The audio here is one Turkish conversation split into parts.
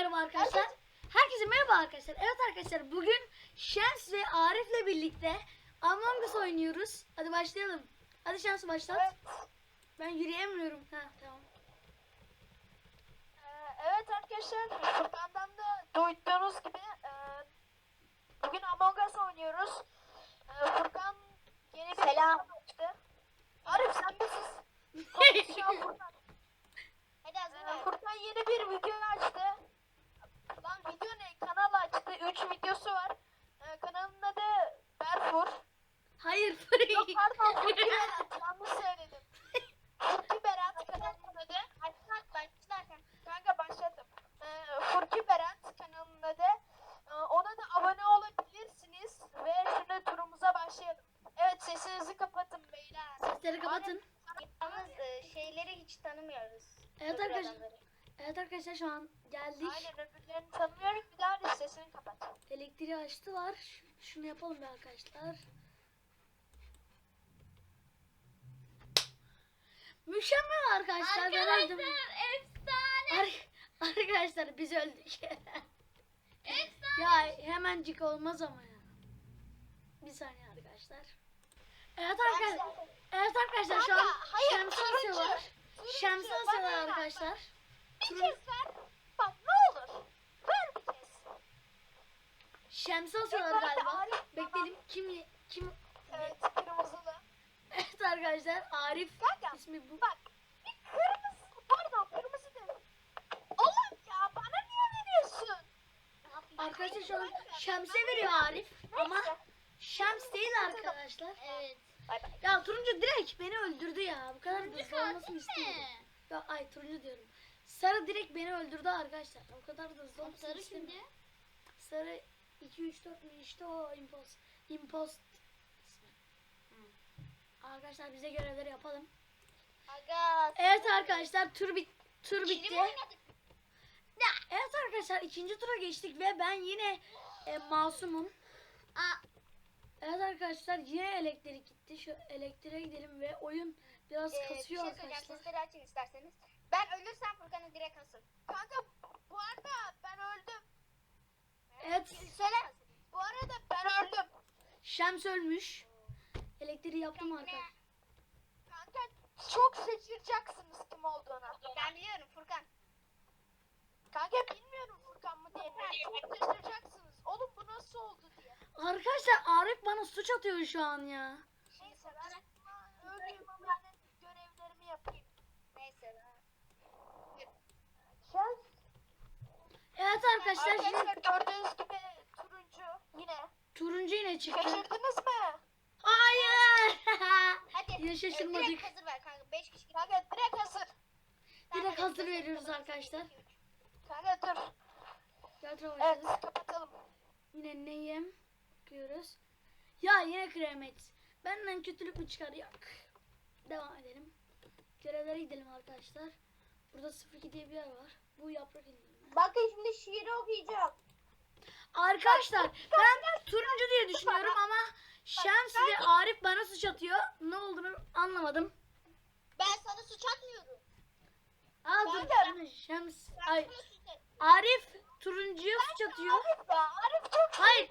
merhaba arkadaşlar. Herkese merhaba arkadaşlar. Evet arkadaşlar bugün Şems ve Arif'le birlikte Among Us oynuyoruz. Hadi başlayalım. Hadi Şems başlat. Evet. Ben yürüyemiyorum. Ha tamam. Ee, evet arkadaşlar Furkan'dan da duyduğunuz gibi e, bugün Among Us oynuyoruz. E, Furkan yeni bir Selam. açtı. Arif sen misin? Konuşuyor Furkan. Hadi Azmi Ee, Furkan yeni bir video açtı. Lan video ne? Kanal açtı. 3 videosu var. Ee, kanalın adı Berfur. Hayır. Yok pardon Furki Berat. Yanlış söyledim. Furki Berat kanalının adı. Başlat başlarken. Kanka başladım. Ee, Furki Berat kanalının adı. Ee, ona da abone olabilirsiniz. Ve şimdi turumuza başlayalım. Evet sesinizi kapatın beyler. Sesleri kapatın. Yalnız e, şeyleri hiç tanımıyoruz. Evet Öbür arkadaşlar. adamları. Evet arkadaşlar şu an geldik. Aynen öbürlerini tanımıyorum. Bir daha da sesini kapat. Elektriği açtılar. Şunu yapalım be arkadaşlar. Mükemmel arkadaşlar. Ben öldüm. efsane. Ar- arkadaşlar biz öldük. efsane. ya hemencik olmaz ama ya. Bir saniye arkadaşlar. Evet arkadaşlar. Evet arkadaşlar şu an Şemsi. Turuncu, Şemsi ver. arkadaşlar. Bir Turun- kez ver. Bak ne olur. Ver bir kez. Şemsi asıyorlar galiba. Bekleyelim kim kim Evet kırmızılı. Evet arkadaşlar Arif Kanka ismi bu. bak bir kırmızı pardon kırmızı dedim. Oğlum ya bana niye veriyorsun? Arkadaşlar şu an Şems'e veriyor Arif ama. Şems değil arkadaşlar. Evet. Bay bay. Ya turuncu direkt beni öldürdü ya. Bu kadar Turuncu olmasını katil istemiyorum. mi? Ya ay turuncu diyorum. Sarı direkt beni öldürdü arkadaşlar. O kadar da olmasını Sarı kimdi? Sarı 2 3 4 mü işte o impost. Impost ismi. Arkadaşlar bize görevleri yapalım. Aga. Evet arkadaşlar tur bit tur Bitti. evet arkadaşlar ikinci tura geçtik ve ben yine e, masumum. Aa, Evet arkadaşlar yine elektrik gitti. Şu elektriğe gidelim ve oyun biraz e, bir şey kasıyor arkadaşlar. Sesleri açın isterseniz. Ben ölürsem Furkan'ı direkt asın. Kanka bu arada ben öldüm. Evet misin? Bu arada ben öldüm. Şems ölmüş. Elektriği yaptım arkadaşlar. Kanka çok şaşıracaksınız kim olduğunu. Ben biliyorum Furkan. Kanka bilmiyorum Furkan mı diye. Çok şaşıracaksınız. Oğlum bu nasıl oldu diye. Arkadaşlar Arif bana suç atıyor şu an ya. Neyse ben ama öleyim ama yine görevlerimi yapayım. Neyse. Şans. Evet arkadaşlar şimdi Arkadaşlar gördüğünüz gibi turuncu yine. Çıktı. Şaşırdınız mı? Hayır. Hadi. Yine e, şaşırmadık. direkt hazır ver kanka. 5 kişi. Kanka direkt hazır. Direkt hazır veriyoruz arkadaşlar. Kanka dur. Gel tura Evet başladık. kapatalım. Yine neyim? Bakıyoruz. Ya yine kremet. Benden kötülük mü çıkar? Yok. Devam edelim. Görevlere gidelim arkadaşlar. Burada 02 diye bir yer var. Bu yaprak indirme. Bakın şimdi şiiri okuyacağım. Arkadaşlar ben turuncu diye düşünüyorum ama Şems ve Arif bana suç atıyor. Ne olduğunu anlamadım. Ben sana suç atmıyorum. Aa dur. Şems. Ay. Arif turuncuya suç atıyor. Arif çok Hayır.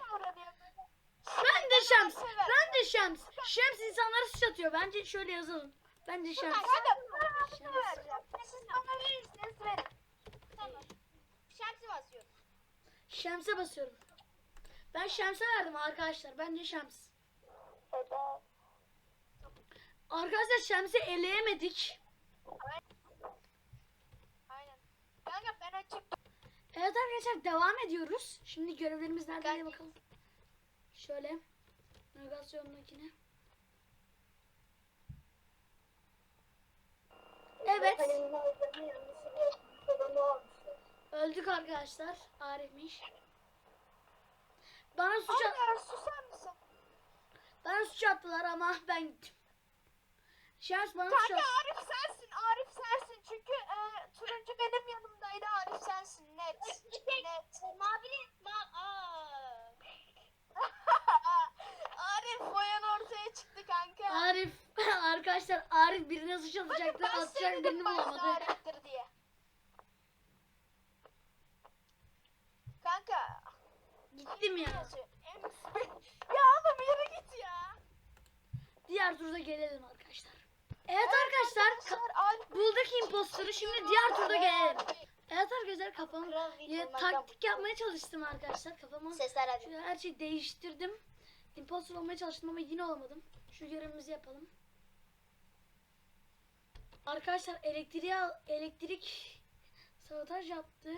Ben de Şems. Ben de Şems. Şems insanlara suç atıyor. Bence şöyle yazalım. Bence Şems. Şems. Siz bana verirseniz verin. Tamam. Şemsi basıyorum. Şems'e basıyorum. Ben Şems'e verdim arkadaşlar. Bence Şems. Evet. Arkadaşlar Şems'i eleyemedik. Aynen. Kanka ben açıp Evet arkadaşlar devam ediyoruz. Şimdi görevlerimiz nerede diye bakalım. Şöyle. Navigasyondakine. Evet. Öldük arkadaşlar. Arif'miş. Bana suç, at- susar mısın? bana suç attılar ama ben gittim. Şems bana suç Kanka attı. Arif sensin, Arif sensin. Çünkü e, turuncu benim yanımdaydı, Arif sensin. Net, net. Mavili. Ma Aa. Arif boyan ortaya çıktı kanka. Arif arkadaşlar Arif birine suç atacaktı. Atacak birini bulamadı. Arif'tir diye. Gittim ya. ya oğlum yürü git ya. Diğer turda gelelim arkadaşlar. Evet arkadaşlar ka- Alp bulduk impostoru şimdi diğer turda gelelim. Evet arkadaşlar kafam ya, taktik yapmaya çalıştım arkadaşlar kafama. Sesler. Şöyle her şeyi değiştirdim. Impostor olmaya çalıştım ama yine olamadım. Şu görevimizi yapalım. Arkadaşlar elektriği al, elektrik sabotaj yaptı.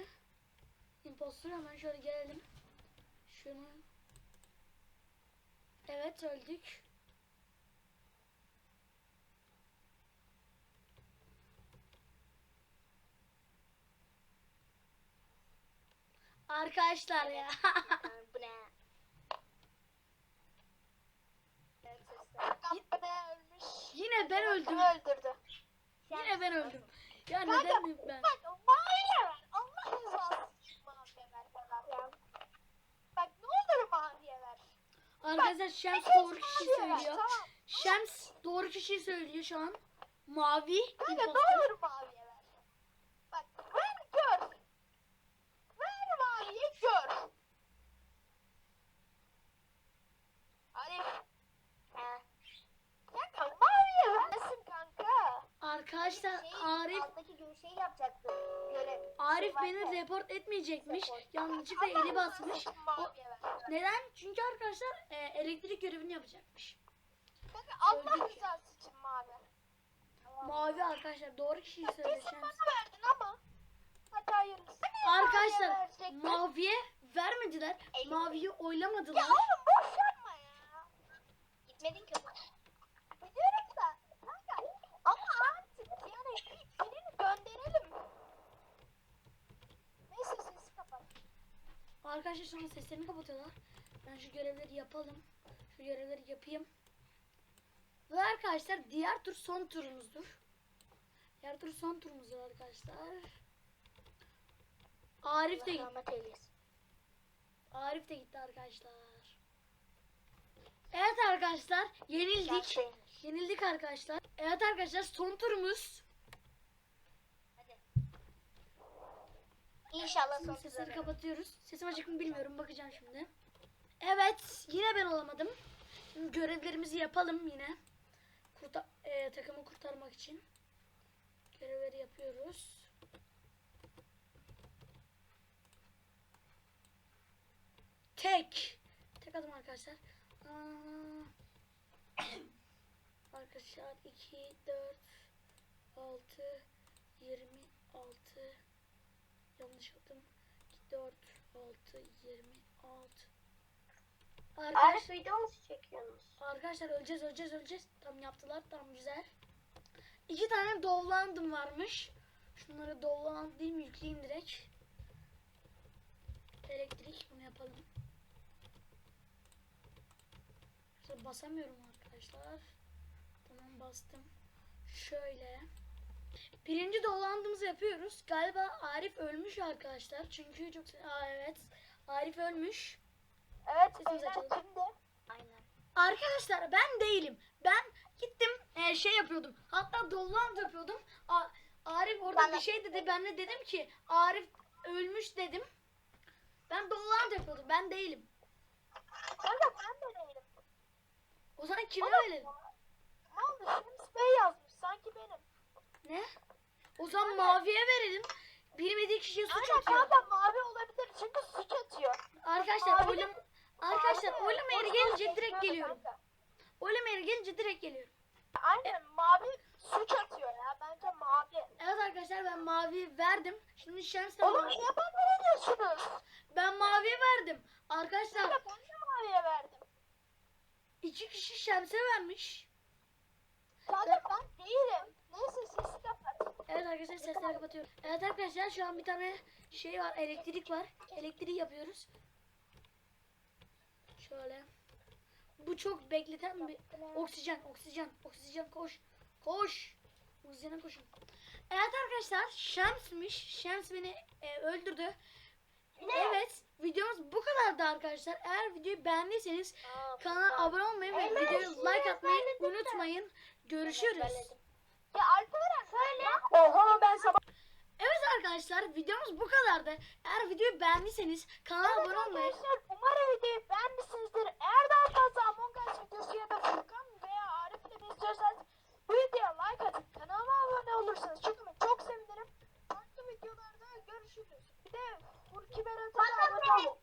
Impostor hemen şöyle gelelim. Şunu. Evet öldük. Arkadaşlar ya. Bu ne? Yine ben öldüm. Öldürdü? Yine ben öldüm. Ya neden ben? Bak maviye ver. Allah rızası için maviye ver bana ya. Bak ne olur maviye ver. Arkadaşlar Şems doğru ver, söylüyor. Şems doğru kişiyi söylüyor şu an. Mavi Kanka ne olur maviye ver. Bak ver gör. Ver maviye gör. Arif. Kanka maviye versin kanka. Arkadaşlar Şey, Arif Alttaki gibi şey yapacaktım. Göre. Arif şey beni report etmeyecekmiş. Yanlışlıkla eli basmış. O. neden? Çünkü arkadaşlar e, elektrik görevini yapacakmış. Kanka Allah Öldük. rızası için mavi. Mavi arkadaşlar doğru kişiyi Kesin Şems. bana verdin ama. Hadi hayırlısı. Niye Arkadaşlar maviye verecektin? maviye vermediler. Maviyi Ya oylamadılar. oğlum boş yapma ya. Gitmedin ki. Biliyorum da. Kanka ama artık yani birini gönderelim. Neyse sesi kapat. Arkadaşlar sonra seslerini kapatıyorlar. Ben şu görevleri yapalım. Şu görevleri yapayım. Ve arkadaşlar diğer tur son turumuzdur. Diğer tur son turumuzdur arkadaşlar. Arif de gitti. Arif de gitti arkadaşlar. Evet arkadaşlar yenildik. Yenildik arkadaşlar. Evet arkadaşlar son turumuz. İnşallah son sesleri sesleri kapatıyoruz. Sesim açık mı bilmiyorum. Bakacağım şimdi. Evet. Yine ben olamadım. Şimdi görevlerimizi yapalım yine. Kurta e, takımı kurtarmak için. Görevleri yapıyoruz. Tek. Tek adım arkadaşlar. Aa. Arkadaşlar 2, 4, 6, 26, Yanlış adım. 4, 6, 26. Arif Arkadaşlar, video mu çekiyorsunuz? arkadaşlar öleceğiz öleceğiz öleceğiz. Tam yaptılar tam güzel. İki tane dovlandım varmış. Şunları dovlandım yükleyeyim direkt. Elektrik bunu yapalım. Basamıyorum arkadaşlar. Tamam bastım. Şöyle. Birinci dolandığımızı yapıyoruz. Galiba Arif ölmüş arkadaşlar. Çünkü çok... Aa, evet. Arif ölmüş. Evet kimdi? Aynen. Arkadaşlar ben değilim. Ben gittim e, şey yapıyordum. Hatta dolant yapıyordum. A- Arif orada Ben bir şey dedi. Ben de dedim ki Arif ölmüş dedim. Ben dolant yapıyordum. Ben değilim. Kanka ben de değilim. O zaman Oğlum, verelim? Ne oldu? Şems Bey yazmış sanki? O zaman maviye verelim. Bilmediği kişiye suç Aynen atıyor. kanka mavi olabilir çünkü suç atıyor. Arkadaşlar Mavi- oylam Arkadaşlar Mavi- oylama yeri gelince direkt geliyorum. kanka. Oylama yeri gelince direkt geliyorum. Aynen mavi suç atıyor ya bence mavi. Evet arkadaşlar ben mavi verdim. Şimdi şans Oğlum niye bana veriyorsunuz? Ben maviye verdim. Arkadaşlar Kanka ben de maviye verdim. iki kişi şemse vermiş. Kanka ben değilim. Neyse sesi kapat. Evet arkadaşlar sesleri kapatıyorum. Evet arkadaşlar şu an bir tane şey var elektrik var. Elektriği yapıyoruz. Şöyle. Bu çok bekleten bir oksijen oksijen oksijen koş koş. Oksijene koşun. Evet arkadaşlar Şems'miş. Şems beni e, öldürdü. Evet videomuz bu kadardı arkadaşlar. Eğer videoyu beğendiyseniz kanala abone olmayı ve Evet, videoya like atmayı unutmayın. Görüşürüz. Ya söyle. Oha ben sabah... Evet arkadaşlar videomuz bu kadardı. Eğer videoyu beğendiyseniz kanala evet abone olmayı... arkadaşlar umarım videoyu beğenmişsinizdir. Eğer daha fazla Among Us videosu ya da Furkan veya Arif de istiyorsanız bu videoya like atın. Kanalıma abone olursanız çok çok sevinirim. Farklı videolarda görüşürüz. Bir de Furki Berat'a abone olun.